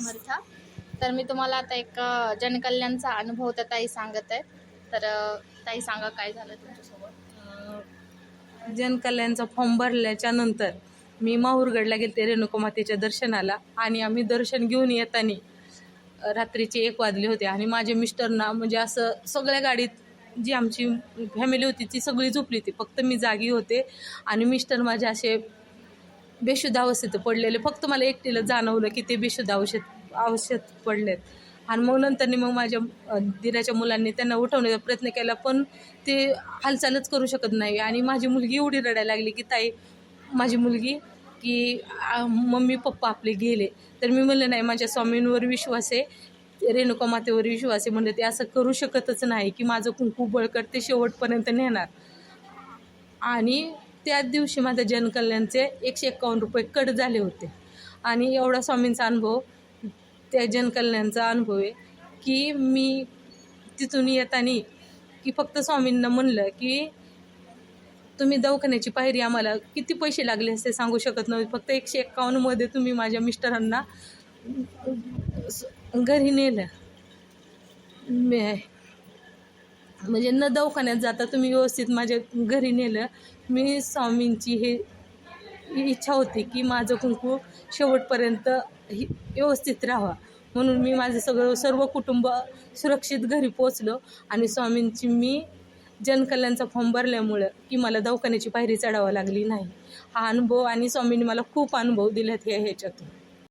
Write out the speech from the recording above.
समर्थ तर मी तुम्हाला आता एक जनकल्याणचा अनुभव तर ताई सांगत आहे तर ताई सांगा काय झालं तुमच्यासोबत? जनकल्याणचा फॉर्म भरल्याच्या नंतर मी माहूरगडला गेलते रेणुका मातेच्या दर्शनाला आणि आम्ही दर्शन घेऊन येताना रात्रीचे एक वाजले होते आणि माझे मिस्टरना म्हणजे असं सगळ्या गाडीत जी आमची फॅमिली होती ती सगळी झोपली होती. फक्त मी जागी होते आणि मिस्टर माझे असे बेशुद्ध अवस्थेत पडलेले. फक्त मला एकटीला जाणवलं की ते बेशुद्ध औषध औषध पडलेत. आणि मग नंतर मग माझ्या दिराच्या मुलांनी त्यांना उठवण्याचा प्रयत्न केला पण ते हालचालच करू शकत नाही. आणि माझी मुलगी एवढी रडायला लागली की ताई माझी मुलगी की मम्मी पप्पा आपले गेले. तर मी म्हणलं नाही माझ्या स्वामींवर विश्वास आहे रेणुका मातेवर विश्वास आहे. म्हणजे ते असं करू शकतच नाही की माझं कुंकू बळकट ते शेवटपर्यंत नेणार. आणि त्याच दिवशी माझ्या जनकल्याणचे एकशे एक्कावन्न रुपये कट झाले होते. आणि एवढा स्वामींचा अनुभव त्या जनकल्याणचा अनुभव आहे की मी तिथून येताना की फक्त स्वामींना म्हणलं की तुम्ही दवाखान्याची पायरी आम्हाला किती पैसे लागले असते सांगू शकत नव्हते. फक्त एकशे एक्कावन्नमध्ये तुम्ही माझ्या मिस्टरांना घरी नेलं. मे म्हणजे न दवाखान्यात जाता तुम्ही व्यवस्थित माझ्या घरी नेलं. मी स्वामींची हे ही इच्छा होती की माझं कुंकू शेवटपर्यंत ही व्यवस्थित राहावा. म्हणून मी माझं सगळं सर्व कुटुंब सुरक्षित घरी पोचलो आणि स्वामींची मी जनकल्याणचा फॉर्म भरल्यामुळं की मला दवाखान्याची पायरी चढावं लागली नाही. हा अनुभव आणि स्वामींनी मला खूप अनुभव दिलेत हे ह्याच्यातून.